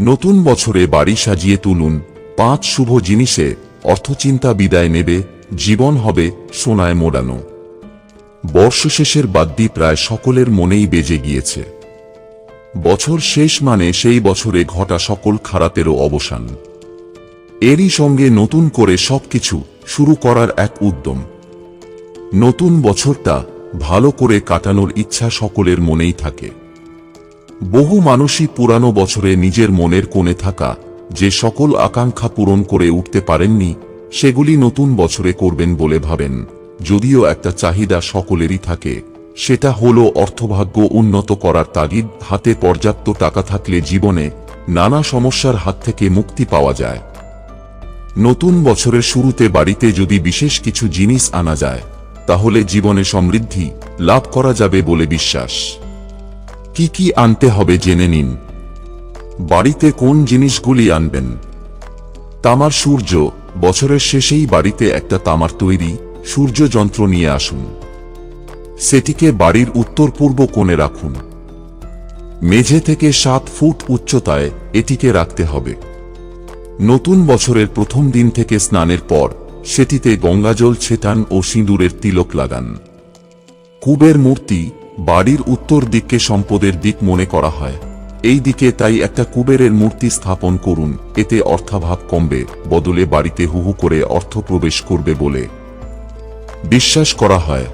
নতুন বছরে বাড়ি সাজিয়ে তুলুন। পাঁচ শুভ জিনিসে অর্থচিন্তা বিদায় নেবে, জীবন হবে সোনায় মোড়ানো। বর্ষশেষের বাদ্যি প্রায় সকলের মনেই বেজে গিয়েছে। বছর শেষ মানে সেই বছরে ঘটা সকল খারাপেরও অবসান। এরই সঙ্গে নতুন করে সবকিছু শুরু করার এক উদ্যম। নতুন বছরটা ভালো করে কাটানোর ইচ্ছা সকলের মনেই থাকে। বহু মানুষই পুরানো বছরে নিজের মনের কোণে থাকা যে সকল আকাঙ্ক্ষা পূরণ করে উঠতে পারেননি, সেগুলি নতুন বছরে করবেন বলে ভাবেন। যদিও একটা চাহিদা সকলেরই থাকে, সেটা হলো অর্থভাগ্য উন্নত করার তাগিদ, হাতে পর্যাপ্ত টাকা থাকলে জীবনে নানা সমস্যার হাত থেকে মুক্তি পাওয়া যায়। নতুন বছরের শুরুতে বাড়িতে যদি বিশেষ কিছু জিনিস আনা যায়, তাহলে জীবনে সমৃদ্ধি লাভ করা যাবে বলে বিশ্বাস। কি কি আনতে হবে জেনে নিন। বাড়িতে কোন জিনিসগুলি আনবেন? তামার সূর্য, বছরের শেষেই বাড়িতে একটা তামার তৈরি, সূর্য যন্ত্র নিয়ে আসুন। সেটিকে বাড়ির উত্তর পূর্ব কোণে রাখুন। মেঝে থেকে সাত ফুট উচ্চতায় এটিকে রাখতে হবে। নতুন বছরের প্রথম দিন থেকে স্নানের পর সেটিতে গঙ্গাজল ছেটান ও সিঁদুরের তিলক লাগান। কুবের মূর্তি বাড়ির উত্তর দিককে সম্পদের দিক মনে করা হয়। এই দিকে তাই একটা কুবেরের মূর্তি স্থাপন করুন, এতে অর্থাভাব কমবে, বদলে বাড়িতে হুহু করে অর্থ প্রবেশ করবে বলে। বিশ্বাস করা হয়।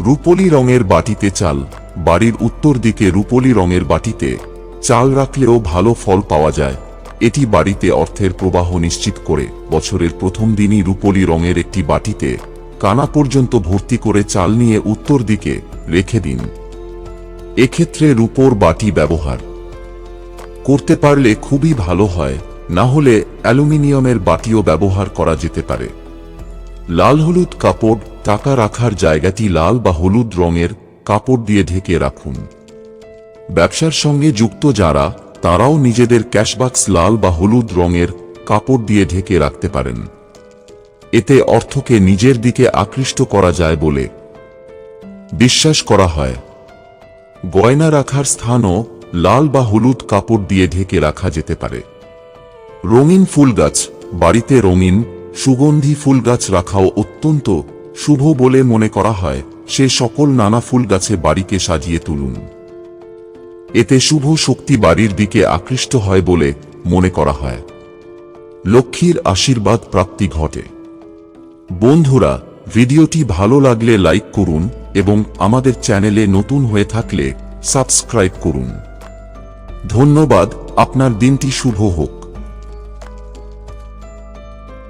রূপলি রঙের বাটিতে চাল, বাড়ির উত্তর দিকে রূপলি রঙের বাটিতে চাল রাখলেও ভালো ফল পাওয়া যায়। এটি বাড়িতে অর্থের প্রবাহ নিশ্চিত করে, বছরের প্রথম দিনই রূপলি রঙের একটি বাটিতে কানা পর্যন্ত ভর্তি করে চাল নিয়ে উত্তর দিকে রেখে দিন। এক্ষেত্রে রূপোর বাটি ব্যবহার। করতে পারলে খুবই ভালো হয়, না হলে অ্যালুমিনিয়ামের বাটিও ব্যবহার করা যেতে পারে। লাল হলুদ কাপড় টাকা রাখার জায়গাটি লাল বা হলুদ রঙের কাপড় দিয়ে ঢেকে রাখুন। ব্যবসার সঙ্গে যুক্ত যারা, তারাও নিজেদের ক্যাশবাক্স লাল বা হলুদ রঙের কাপড় দিয়ে ঢেকে রাখতে পারেন। এতে অর্থকে নিজের দিকে আকৃষ্ট করা যায় বলে বিশ্বাস করা হয়। গয়না রাখার স্থানও লাল বা হলুদ কাপড় দিয়ে ঢেকে রাখা যেতে পারে। রঙিন ফুল গাছ বাড়িতে রঙিন, সুগন্ধি ফুল গাছ রাখাও অত্যন্ত শুভ বলে মনে করা হয় সে সকল নানা ফুল গাছে বাড়িকে সাজিয়ে তুলুন। এতে শুভ শক্তি বাড়ির দিকে আকৃষ্ট হয় বলে মনে করা হয়। লক্ষ্মীর আশীর্বাদ প্রাপ্তি ঘটে। বন্ধুরা, ভিডিওটি ভালো লাগলে লাইক করুন এবং আমাদের চ্যানেলে নতুন হয়ে থাকলে সাবস্ক্রাইব করুন। ধন্যবাদ আপনার দিনটি শুভ হোক।